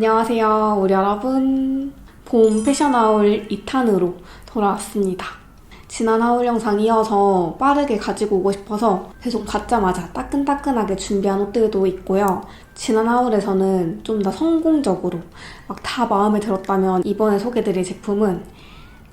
안녕하세요, 우리 여러분. 봄 패션 하울 2탄으로 돌아왔습니다. 지난 하울 영상 이어서 빠르게 가지고 오고 싶어서 계속 받자마자 따끈따끈하게 준비한 옷들도 있고요. 지난 하울에서는 좀 더 성공적으로 막 다 마음에 들었다면 이번에 소개드릴 제품은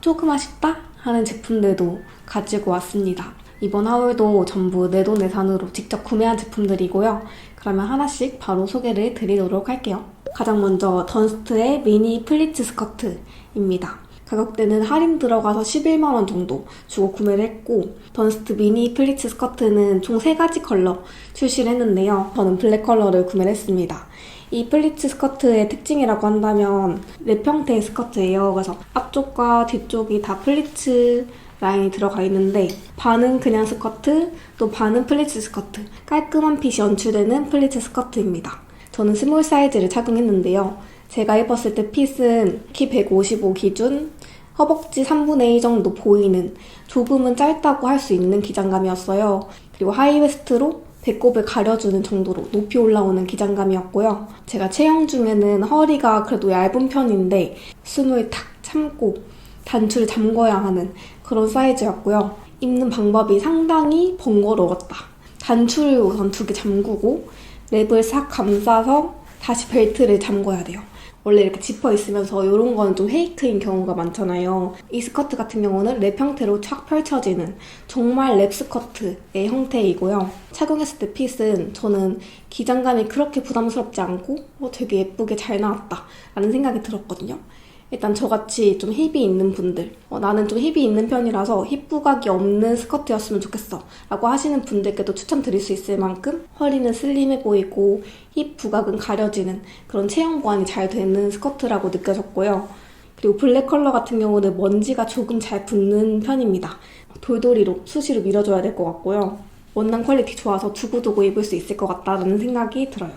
조금 아쉽다 하는 제품들도 가지고 왔습니다. 이번 하울도 전부 내돈내산으로 직접 구매한 제품들이고요. 그러면 하나씩 바로 소개를 드리도록 할게요. 가장 먼저 던스트의 미니 플리츠 스커트입니다. 가격대는 할인 들어가서 11만원 정도 주고 구매를 했고 던스트 미니 플리츠 스커트는 총 3가지 컬러 출시를 했는데요. 저는 블랙 컬러를 구매를 했습니다. 이 플리츠 스커트의 특징이라고 한다면 랩 형태의 스커트예요. 그래서 앞쪽과 뒤쪽이 다 플리츠 라인이 들어가 있는데 반은 그냥 스커트, 또 반은 플리츠 스커트. 깔끔한 핏이 연출되는 플리츠 스커트입니다. 저는 스몰 사이즈를 착용했는데요. 제가 입었을 때 핏은 키 155 기준, 허벅지 3분의 2 정도 보이는 조금은 짧다고 할 수 있는 기장감이었어요. 그리고 하이웨스트로 배꼽을 가려주는 정도로 높이 올라오는 기장감이었고요. 제가 체형 중에는 허리가 그래도 얇은 편인데 숨을 탁 참고 단추를 잠궈야 하는 그런 사이즈였고요. 입는 방법이 상당히 번거로웠다. 단추를 우선 두 개 잠그고 랩을 싹 감싸서 다시 벨트를 잠궈야 돼요. 원래 이렇게 지퍼 있으면서 이런 거는 좀 페이크인 경우가 많잖아요. 이 스커트 같은 경우는 랩 형태로 촥 펼쳐지는 정말 랩 스커트의 형태이고요. 착용했을 때 핏은 저는 기장감이 그렇게 부담스럽지 않고 어, 되게 예쁘게 잘 나왔다 라는 생각이 들었거든요. 일단 저같이 좀 힙이 있는 분들. 어, 나는 좀 힙이 있는 편이라서 힙 부각이 없는 스커트였으면 좋겠어. 라고 하시는 분들께도 추천드릴 수 있을 만큼 허리는 슬림해 보이고 힙 부각은 가려지는 그런 체형 보완이 잘 되는 스커트라고 느껴졌고요. 그리고 블랙 컬러 같은 경우는 먼지가 조금 잘 붙는 편입니다. 돌돌이로 수시로 밀어줘야 될 것 같고요. 원단 퀄리티 좋아서 두고두고 입을 수 있을 것 같다는 생각이 들어요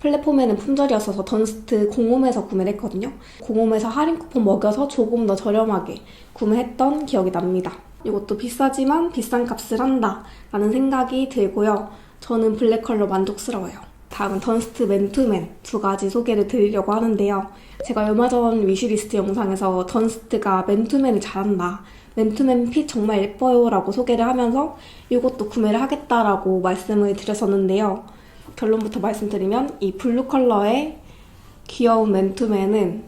플랫폼에는 품절이 었어서 던스트 공홈에서 구매를 했거든요. 공홈에서 할인 쿠폰 먹여서 조금 더 저렴하게 구매했던 기억이 납니다. 이것도 비싸지만 비싼 값을 한다 라는 생각이 들고요. 저는 블랙 컬러 만족스러워요. 다음은 던스트 맨투맨 두 가지 소개를 드리려고 하는데요. 제가 얼마 전 위시리스트 영상에서 던스트가 맨투맨을 잘한다. 맨투맨 핏 정말 예뻐요 라고 소개를 하면서 이것도 구매를 하겠다라고 말씀을 드렸었는데요. 결론부터 말씀드리면 이 블루 컬러의 귀여운 맨투맨은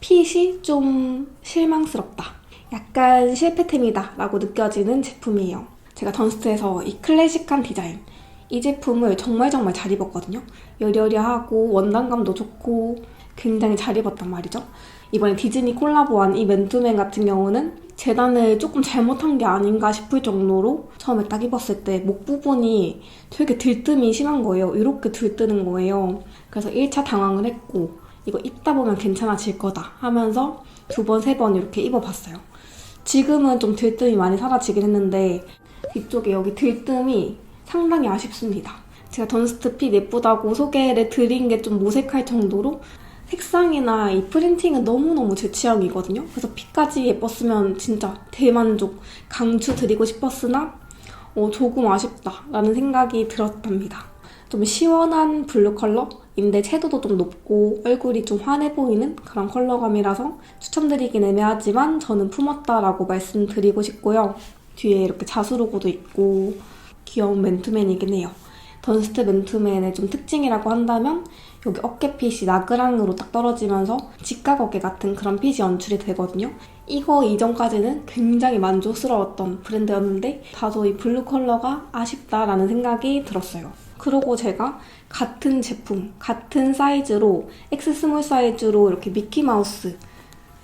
핏이 좀 실망스럽다. 약간 실패템이다 라고 느껴지는 제품이에요. 제가 던스트에서 이 클래식한 디자인 이 제품을 정말 정말 잘 입었거든요. 여려려하고 원단감도 좋고 굉장히 잘 입었단 말이죠. 이번에 디즈니 콜라보한 이 맨투맨 같은 경우는 재단을 조금 잘못한 게 아닌가 싶을 정도로 처음에 딱 입었을 때 목 부분이 되게 들뜸이 심한 거예요. 이렇게 들뜨는 거예요. 그래서 1차 당황을 했고 이거 입다 보면 괜찮아질 거다 하면서 두 번, 세 번 이렇게 입어봤어요. 지금은 좀 들뜸이 많이 사라지긴 했는데 뒤쪽에 여기 들뜸이 상당히 아쉽습니다. 제가 던스트 핏 예쁘다고 소개를 드린 게 좀 모색할 정도로 색상이나 이 프린팅은 너무너무 제 취향이거든요. 그래서 핏까지 예뻤으면 진짜 대만족 강추 드리고 싶었으나 어, 조금 아쉽다라는 생각이 들었답니다. 좀 시원한 블루 컬러인데 채도도 좀 높고 얼굴이 좀 환해 보이는 그런 컬러감이라서 추천드리긴 애매하지만 저는 품었다라고 말씀드리고 싶고요. 뒤에 이렇게 자수 로고도 있고 귀여운 맨투맨이긴 해요. 던스트 맨투맨의 좀 특징이라고 한다면 여기 어깨핏이 나그랑으로 딱 떨어지면서 직각 어깨 같은 그런 핏이 연출이 되거든요. 이거 이전까지는 굉장히 만족스러웠던 브랜드였는데 다소 이 블루 컬러가 아쉽다라는 생각이 들었어요. 그리고 제가 같은 제품, 같은 사이즈로 X 스몰 사이즈로 이렇게 미키마우스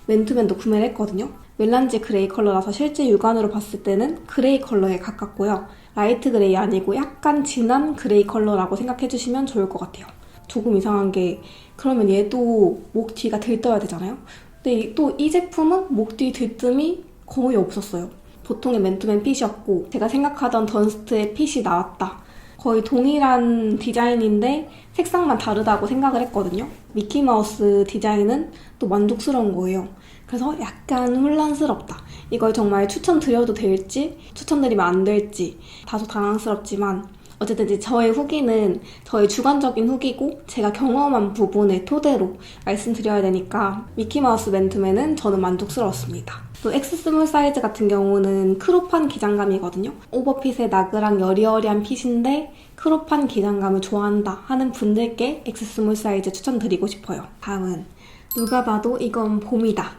맨투맨도 구매를 했거든요. 멜란지 그레이 컬러라서 실제 육안으로 봤을 때는 그레이 컬러에 가깝고요. 라이트 그레이 아니고 약간 진한 그레이 컬러라고 생각해 주시면 좋을 것 같아요. 조금 이상한 게 그러면 얘도 목 뒤가 들떠야 되잖아요. 근데 또 이 제품은 목 뒤 들뜸이 거의 없었어요. 보통의 맨투맨 핏이었고 제가 생각하던 던스트의 핏이 나왔다. 거의 동일한 디자인인데 색상만 다르다고 생각을 했거든요. 미키마우스 디자인은 또 만족스러운 거예요. 그래서 약간 혼란스럽다. 이걸 정말 추천드려도 될지 추천드리면 안 될지 다소 당황스럽지만 어쨌든 이제 저의 후기는 저의 주관적인 후기고 제가 경험한 부분을 토대로 말씀드려야 되니까 미키마우스 맨투맨은 저는 만족스러웠습니다. 또 X 스몰 사이즈 같은 경우는 크롭한 기장감이거든요. 오버핏에 나그랑 여리여리한 핏인데 크롭한 기장감을 좋아한다 하는 분들께 X 스몰 사이즈 추천드리고 싶어요. 다음은 누가 봐도 이건 봄이다.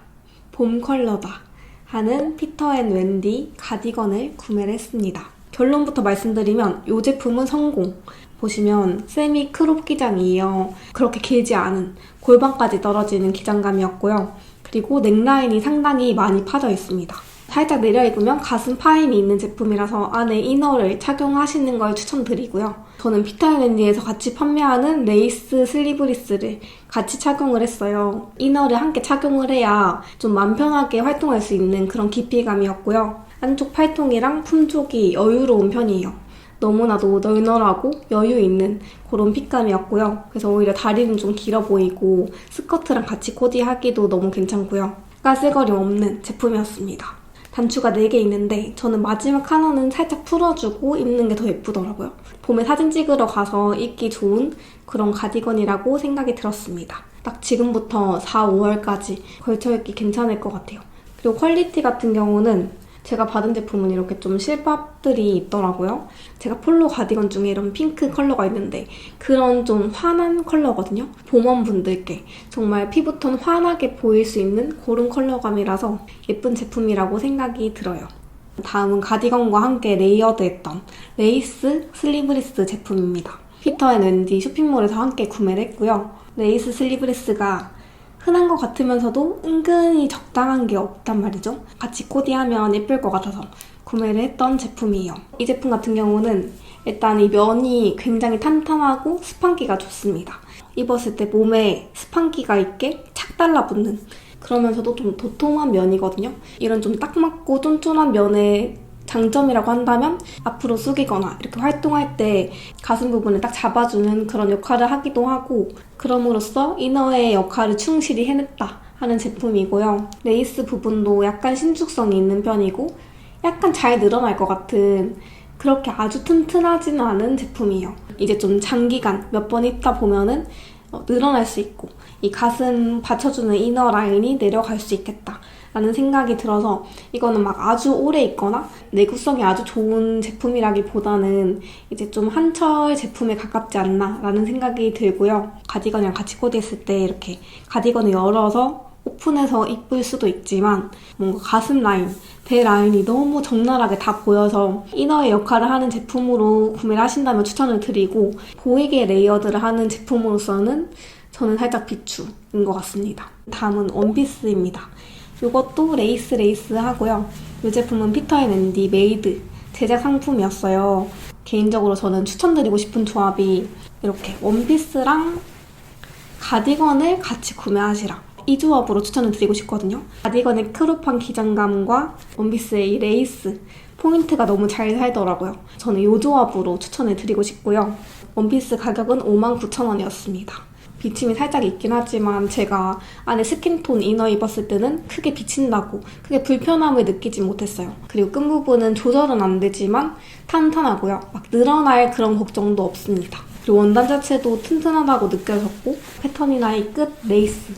봄 컬러다. 하는 피터 앤 웬디 가디건을 구매를 했습니다. 결론부터 말씀드리면 이 제품은 성공. 보시면 세미 크롭 기장이에요. 그렇게 길지 않은 골반까지 떨어지는 기장감이었고요. 그리고 넥라인이 상당히 많이 파져 있습니다. 살짝 내려 입으면 가슴 파임이 있는 제품이라서 안에 이너를 착용하시는 걸 추천드리고요. 저는 피터앤wen디에서 같이 판매하는 레이스 슬리브리스를 같이 착용을 했어요. 이너를 함께 착용을 해야 좀 마음 편하게 활동할 수 있는 그런 깊이감이었고요. 안쪽 팔통이랑 품촉이 여유로운 편이에요. 너무나도 널널하고 여유 있는 그런 핏감이었고요. 그래서 오히려 다리는 좀 길어 보이고 스커트랑 같이 코디하기도 너무 괜찮고요. 가스거림 없는 제품이었습니다. 단추가 4개 있는데 저는 마지막 하나는 살짝 풀어주고 입는 게 더 예쁘더라고요. 봄에 사진 찍으러 가서 입기 좋은 그런 가디건이라고 생각이 들었습니다. 딱 지금부터 4, 5월까지 걸쳐 입기 괜찮을 것 같아요. 그리고 퀄리티 같은 경우는 제가 받은 제품은 이렇게 좀 실밥들이 있더라고요. 제가 폴로 가디건 중에 이런 핑크 컬러가 있는데 그런 좀 환한 컬러거든요. 봄원분들께 정말 피부톤 환하게 보일 수 있는 그런 컬러감이라서 예쁜 제품이라고 생각이 들어요. 다음은 가디건과 함께 레이어드했던 레이스 슬리브리스 제품입니다. 피터앤wen디 쇼핑몰에서 함께 구매를 했고요. 레이스 슬리브리스가 흔한 것 같으면서도 은근히 적당한 게 없단 말이죠. 같이 코디하면 예쁠 것 같아서 구매를 했던 제품이에요. 이 제품 같은 경우는 일단 이 면이 굉장히 탄탄하고 스판기가 좋습니다. 입었을 때 몸에 스판기가 있게 착 달라붙는 그러면서도 좀 도톰한 면이거든요. 이런 좀 딱 맞고 쫀쫀한 면의 장점이라고 한다면 앞으로 숙이거나 이렇게 활동할 때 가슴 부분을 딱 잡아주는 그런 역할을 하기도 하고 그럼으로써 이너의 역할을 충실히 해냈다 하는 제품이고요. 레이스 부분도 약간 신축성이 있는 편이고 약간 잘 늘어날 것 같은 그렇게 아주 튼튼하지는 않은 제품이에요. 이제 좀 장기간 몇 번 입다 보면은 어, 늘어날 수 있고 이 가슴 받쳐주는 이너 라인이 내려갈 수 있겠다. 라는 생각이 들어서 이거는 막 아주 오래 입거나 내구성이 아주 좋은 제품이라기보다는 이제 좀 한철 제품에 가깝지 않나 라는 생각이 들고요. 가디건이랑 같이 코디했을 때 이렇게 가디건을 열어서 오픈해서 입을 수도 있지만 뭔가 가슴 라인, 배 라인이 너무 적나라하게 다 보여서 이너의 역할을 하는 제품으로 구매를 하신다면 추천을 드리고 보이게 레이어드를 하는 제품으로서는 저는 살짝 비추인 것 같습니다. 다음은 원피스입니다. 이것도 레이스 레이스 하고요. 이 제품은 피터앤wen디 메이드 제작 상품이었어요. 개인적으로 저는 추천드리고 싶은 조합이 이렇게 원피스랑 가디건을 같이 구매하시라. 이 조합으로 추천을 드리고 싶거든요. 가디건의 크롭한 기장감과 원피스의 이 레이스 포인트가 너무 잘 살더라고요. 저는 이 조합으로 추천을 드리고 싶고요. 원피스 가격은 59,000원이었습니다. 비침이 살짝 있긴 하지만 제가 안에 스킨톤 이너 입었을 때는 크게 비친다고 크게 불편함을 느끼지 못했어요. 그리고 끝부분은 조절은 안 되지만 탄탄하고요. 막 늘어날 그런 걱정도 없습니다. 그리고 원단 자체도 튼튼하다고 느껴졌고 패턴이나 이 끝 레이스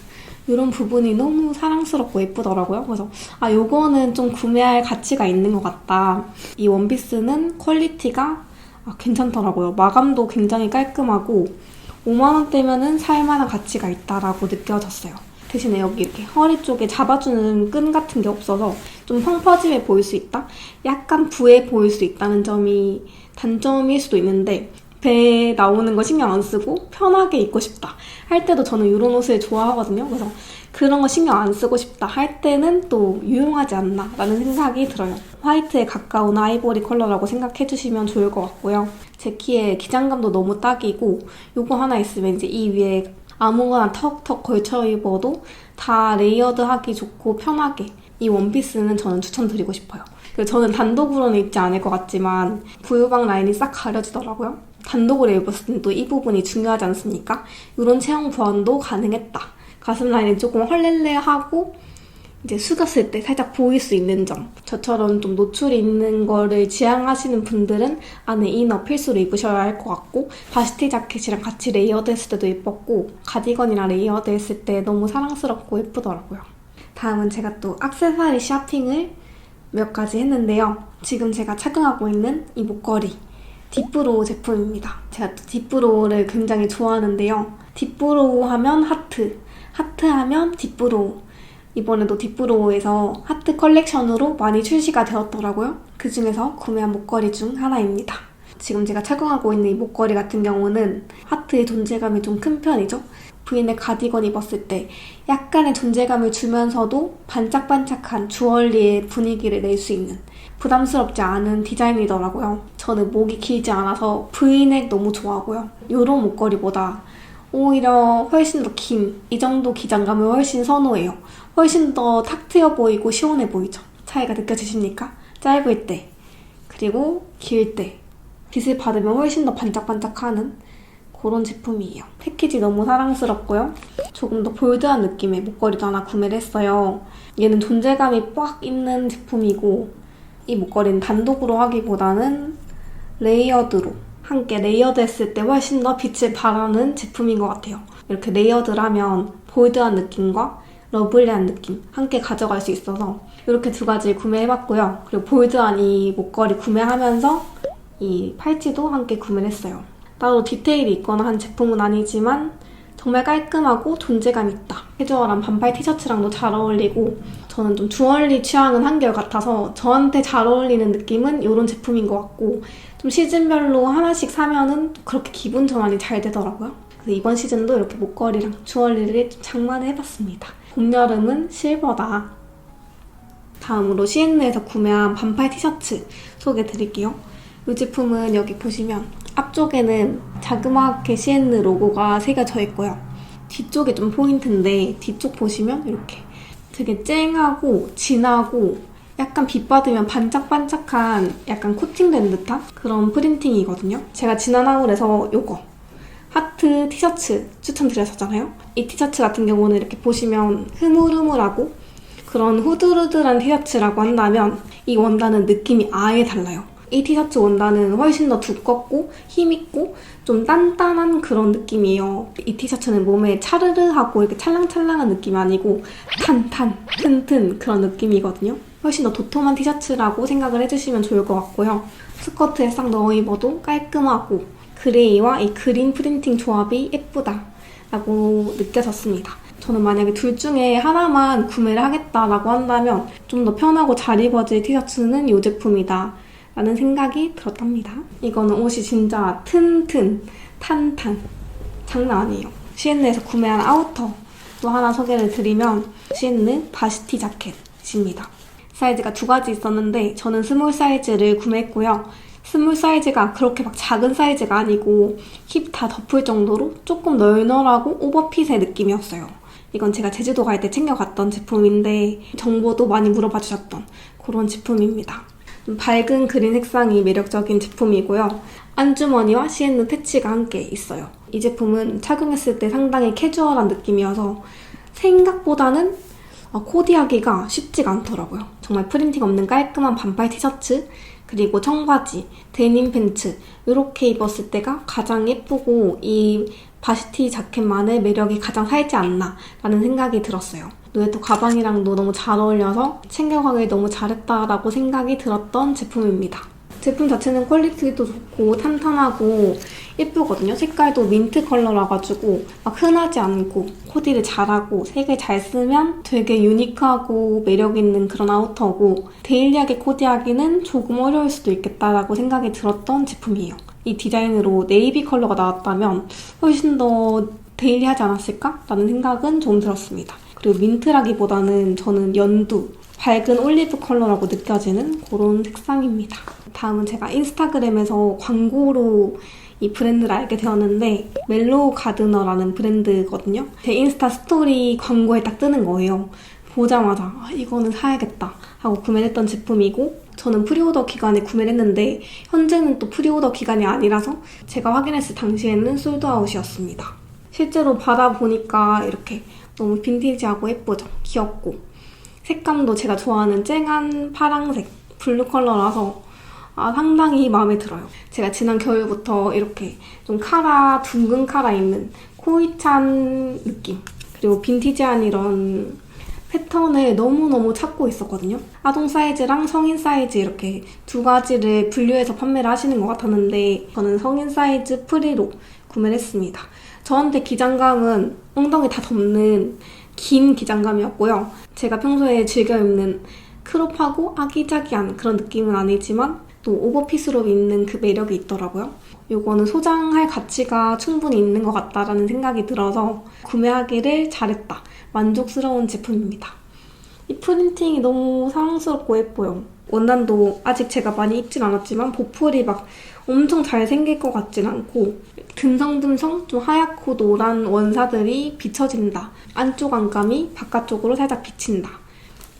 이런 부분이 너무 사랑스럽고 예쁘더라고요. 그래서 아 요거는 좀 구매할 가치가 있는 것 같다. 이 원피스는 퀄리티가 아, 괜찮더라고요. 마감도 굉장히 깔끔하고 5만원대면은 살만한 가치가 있다라고 느껴졌어요. 대신에 여기 이렇게 허리 쪽에 잡아주는 끈 같은 게 없어서 좀 펑퍼짐해 보일 수 있다? 약간 부해 보일 수 있다는 점이 단점일 수도 있는데 배에 나오는 거 신경 안 쓰고 편하게 입고 싶다 할 때도 저는 이런 옷을 좋아하거든요. 그래서 그런 거 신경 안 쓰고 싶다 할 때는 또 유용하지 않나 라는 생각이 들어요. 화이트에 가까운 아이보리 컬러라고 생각해 주시면 좋을 것 같고요. 제 키에 기장감도 너무 딱이고 요거 하나 있으면 이제 이 위에 아무거나 턱턱 걸쳐 입어도 다 레이어드 하기 좋고 편하게 이 원피스는 저는 추천드리고 싶어요. 저는 단독으로는 입지 않을 것 같지만 부유방 라인이 싹 가려지더라고요. 단독으로 입었을 땐 또 이 부분이 중요하지 않습니까? 이런 체형 보완도 가능했다. 가슴 라인이 조금 헐렐레하고 이제 숙였을 때 살짝 보일 수 있는 점. 저처럼 좀 노출이 있는 거를 지향하시는 분들은 안에 이너 필수로 입으셔야 할 것 같고 바시티 자켓이랑 같이 레이어드 했을 때도 예뻤고 가디건이랑 레이어드 했을 때 너무 사랑스럽고 예쁘더라고요. 다음은 제가 또 악세사리 쇼핑을 몇 가지 했는데요. 지금 제가 착용하고 있는 이 목걸이 딥브로우 제품입니다. 제가 또 딥브로우를 굉장히 좋아하는데요. 딥브로우 하면 하트, 하트 하면 딥브로우. 이번에도 딥브로우에서 하트 컬렉션으로 많이 출시가 되었더라고요. 그 중에서 구매한 목걸이 중 하나입니다. 지금 제가 착용하고 있는 이 목걸이 같은 경우는 하트의 존재감이 좀 큰 편이죠. 부인의 가디건 입었을 때 약간의 존재감을 주면서도 반짝반짝한 주얼리의 분위기를 낼 수 있는 부담스럽지 않은 디자인이더라고요. 저는 목이 길지 않아서 브이넥 너무 좋아하고요. 이런 목걸이보다 오히려 훨씬 더 긴, 이 정도 기장감을 훨씬 선호해요. 훨씬 더 탁 트여 보이고 시원해 보이죠? 차이가 느껴지십니까? 짧을 때, 그리고 길 때, 빛을 받으면 훨씬 더 반짝반짝하는 그런 제품이에요. 패키지 너무 사랑스럽고요. 조금 더 볼드한 느낌의 목걸이도 하나 구매를 했어요. 얘는 존재감이 꽉 있는 제품이고, 이 목걸이는 단독으로 하기보다는 레이어드로 함께 레이어드 했을 때 훨씬 더 빛을 발하는 제품인 것 같아요. 이렇게 레이어드를 하면 볼드한 느낌과 러블리한 느낌 함께 가져갈 수 있어서 이렇게 두 가지 구매해봤고요. 그리고 볼드한 이 목걸이 구매하면서 이 팔찌도 함께 구매를 했어요. 따로 디테일이 있거나 한 제품은 아니지만 정말 깔끔하고 존재감 있다. 캐주얼한 반팔 티셔츠랑도 잘 어울리고 저는 좀 주얼리 취향은 한결 같아서 저한테 잘 어울리는 느낌은 이런 제품인 것 같고 좀 시즌별로 하나씩 사면은 그렇게 기분 전환이 잘 되더라고요. 그래서 이번 시즌도 이렇게 목걸이랑 주얼리를 좀 장만을 해봤습니다. 봄, 여름은 실버다. 다음으로 C&N에서 구매한 반팔 티셔츠 소개해 드릴게요. 이 제품은 여기 보시면 앞쪽에는 자그맣게 C&N 로고가 새겨져 있고요. 뒤쪽에 좀 포인트인데 뒤쪽 보시면 이렇게 되게 쨍하고 진하고 약간 빛 받으면 반짝반짝한 약간 코팅된 듯한 그런 프린팅이거든요. 제가 지난 하울에서 요거 하트 티셔츠 추천드렸었잖아요. 이 티셔츠 같은 경우는 이렇게 보시면 흐물흐물하고 그런 후드르드한 티셔츠라고 한다면 이 원단은 느낌이 아예 달라요. 이 티셔츠 원단은 훨씬 더 두껍고 힘있고 좀 단단한 그런 느낌이에요. 이 티셔츠는 몸에 차르르 하고 이렇게 찰랑찰랑한 느낌이 아니고 탄탄, 튼튼 그런 느낌이거든요. 훨씬 더 도톰한 티셔츠라고 생각을 해주시면 좋을 것 같고요. 스커트에 싹 넣어 입어도 깔끔하고 그레이와 이 그린 프린팅 조합이 예쁘다 라고 느껴졌습니다. 저는 만약에 둘 중에 하나만 구매를 하겠다라고 한다면 좀 더 편하고 잘 입어질 티셔츠는 이 제품이다 라는 생각이 들었답니다. 이거는 옷이 진짜 튼튼, 탄탄 장난 아니에요. C&N에서 구매한 아우터 또 하나 소개를 드리면 C&N 바시티 자켓입니다. 사이즈가 두 가지 있었는데 저는 스몰 사이즈를 구매했고요. 스몰 사이즈가 그렇게 막 작은 사이즈가 아니고 힙 다 덮을 정도로 조금 널널하고 오버핏의 느낌이었어요. 이건 제가 제주도 갈 때 챙겨갔던 제품인데 정보도 많이 물어봐 주셨던 그런 제품입니다. 좀 밝은 그린 색상이 매력적인 제품이고요. 안주머니와 C&N 패치가 함께 있어요. 이 제품은 착용했을 때 상당히 캐주얼한 느낌이어서 생각보다는 어, 코디하기가 쉽지가 않더라고요. 정말 프린팅 없는 깔끔한 반팔 티셔츠, 그리고 청바지, 데님 팬츠 이렇게 입었을 때가 가장 예쁘고 이 바시티 자켓만의 매력이 가장 살지 않나 라는 생각이 들었어요. 또 가방이랑도 너무 잘 어울려서 챙겨가길 너무 잘했다라고 생각이 들었던 제품입니다. 제품 자체는 퀄리티도 좋고 탄탄하고 예쁘거든요. 색깔도 민트 컬러라 가지고 막 흔하지 않고 코디를 잘하고 색을 잘 쓰면 되게 유니크하고 매력 있는 그런 아우터고 데일리하게 코디하기는 조금 어려울 수도 있겠다라고 생각이 들었던 제품이에요. 이 디자인으로 네이비 컬러가 나왔다면 훨씬 더 데일리하지 않았을까? 라는 생각은 좀 들었습니다. 그리고 민트라기보다는 저는 연두, 밝은 올리브 컬러라고 느껴지는 그런 색상입니다. 다음은 제가 인스타그램에서 광고로 이 브랜드를 알게 되었는데 멜로우 가드너라는 브랜드거든요. 제 인스타 스토리 광고에 딱 뜨는 거예요. 보자마자 아, 이거는 사야겠다 하고 구매했던 제품이고 저는 프리오더 기간에 구매를 했는데 현재는 또 프리오더 기간이 아니라서 제가 확인했을 당시에는 솔드아웃이었습니다. 실제로 받아보니까 이렇게 너무 빈티지하고 예쁘죠? 귀엽고 색감도 제가 좋아하는 쨍한 파랑색 블루 컬러라서 아, 상당히 마음에 들어요. 제가 지난 겨울부터 이렇게 좀 카라, 둥근 카라 있는 코이찬 느낌 그리고 빈티지한 이런 패턴을 너무너무 찾고 있었거든요. 아동 사이즈랑 성인 사이즈 이렇게 두 가지를 분류해서 판매를 하시는 것 같았는데 저는 성인 사이즈 프리로 구매를 했습니다. 저한테 기장감은 엉덩이 다 덮는 긴 기장감이었고요. 제가 평소에 즐겨 입는 크롭하고 아기자기한 그런 느낌은 아니지만 또 오버핏으로 입는 그 매력이 있더라고요. 요거는 소장할 가치가 충분히 있는 것 같다라는 생각이 들어서 구매하기를 잘했다. 만족스러운 제품입니다. 이 프린팅이 너무 사랑스럽고 예뻐요. 원단도 아직 제가 많이 입진 않았지만 보풀이 막 엄청 잘 생길 것 같진 않고 듬성듬성 좀 하얗고 노란 원사들이 비춰진다. 안쪽 안감이 바깥쪽으로 살짝 비친다.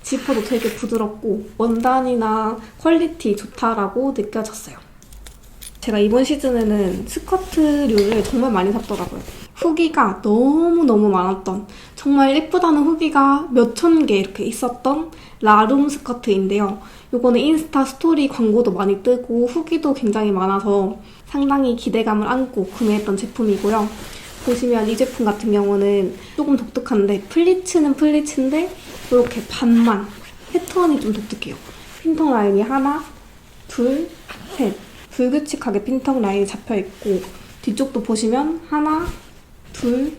지퍼도 되게 부드럽고 원단이나 퀄리티 좋다라고 느껴졌어요. 제가 이번 시즌에는 스커트류를 정말 많이 샀더라고요. 후기가 너무너무 많았던 정말 예쁘다는 후기가 몇천 개 이렇게 있었던 라룸 스커트인데요. 요거는 인스타 스토리 광고도 많이 뜨고 후기도 굉장히 많아서 상당히 기대감을 안고 구매했던 제품이고요. 보시면 이 제품 같은 경우는 조금 독특한데 플리츠는 플리츠인데 이렇게 반만 패턴이 좀 독특해요. 핀턱 라인이 하나, 둘, 셋 불규칙하게 핀턱 라인이 잡혀 있고 뒤쪽도 보시면 하나, 둘,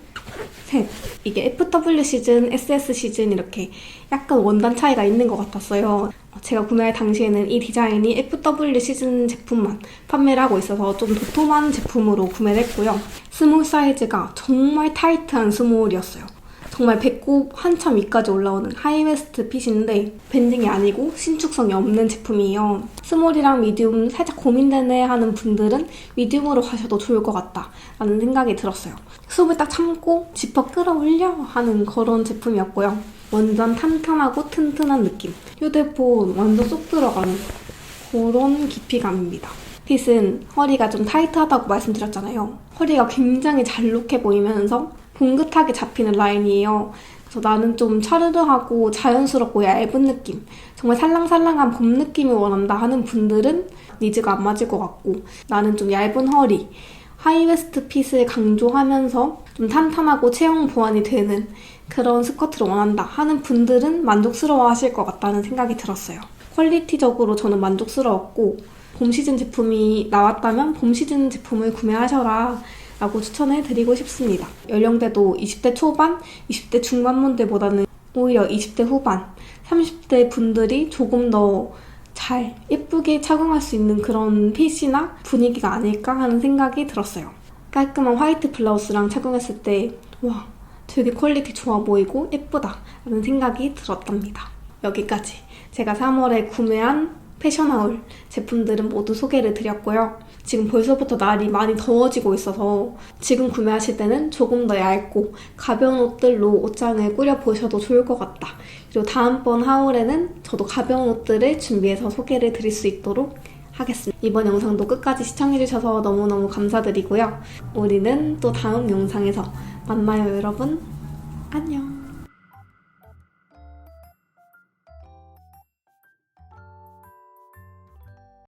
셋 이게 FW 시즌, SS 시즌 이렇게 약간 원단 차이가 있는 것 같았어요. 제가 구매할 당시에는 이 디자인이 FW 시즌 제품만 판매를 하고 있어서 좀 도톰한 제품으로 구매를 했고요. 스몰 사이즈가 정말 타이트한 스몰이었어요. 정말 배꼽 한참 위까지 올라오는 하이웨스트 핏인데 밴딩이 아니고 신축성이 없는 제품이에요. 스몰이랑 미디움 살짝 고민되네 하는 분들은 미디움으로 가셔도 좋을 것 같다 라는 생각이 들었어요. 수업을 딱 참고 지퍼 끌어올려 하는 그런 제품이었고요. 완전 탄탄하고 튼튼한 느낌. 휴대폰 완전 쏙 들어가는 그런 깊이감입니다. 핏은 허리가 좀 타이트하다고 말씀드렸잖아요. 허리가 굉장히 잘록해 보이면서 봉긋하게 잡히는 라인이에요. 그래서 나는 좀 차르르하고 자연스럽고 얇은 느낌, 정말 살랑살랑한 봄 느낌을 원한다 하는 분들은 니즈가 안 맞을 것 같고 나는 좀 얇은 허리, 하이웨스트 핏을 강조하면서 좀 탄탄하고 체형 보완이 되는 그런 스커트를 원한다 하는 분들은 만족스러워 하실 것 같다는 생각이 들었어요. 퀄리티적으로 저는 만족스러웠고 봄 시즌 제품이 나왔다면 봄 시즌 제품을 구매하셔라 라고 추천해 드리고 싶습니다. 연령대도 20대 초반, 20대 중반 분들보다는 오히려 20대 후반, 30대 분들이 조금 더 잘 예쁘게 착용할 수 있는 그런 핏이나 분위기가 아닐까 하는 생각이 들었어요. 깔끔한 화이트 블라우스랑 착용했을 때, 와, 되게 퀄리티 좋아 보이고 예쁘다 라는 생각이 들었답니다. 여기까지 제가 3월에 구매한 패션하울 제품들은 모두 소개를 드렸고요. 지금 벌써부터 날이 많이 더워지고 있어서 지금 구매하실 때는 조금 더 얇고 가벼운 옷들로 옷장을 꾸려보셔도 좋을 것 같다. 그리고 다음번 하울에는 저도 가벼운 옷들을 준비해서 소개를 드릴 수 있도록 하겠습니다. 이번 영상도 끝까지 시청해주셔서 너무너무 감사드리고요. 우리는 또 다음 영상에서 만나요, 여러분. 안녕.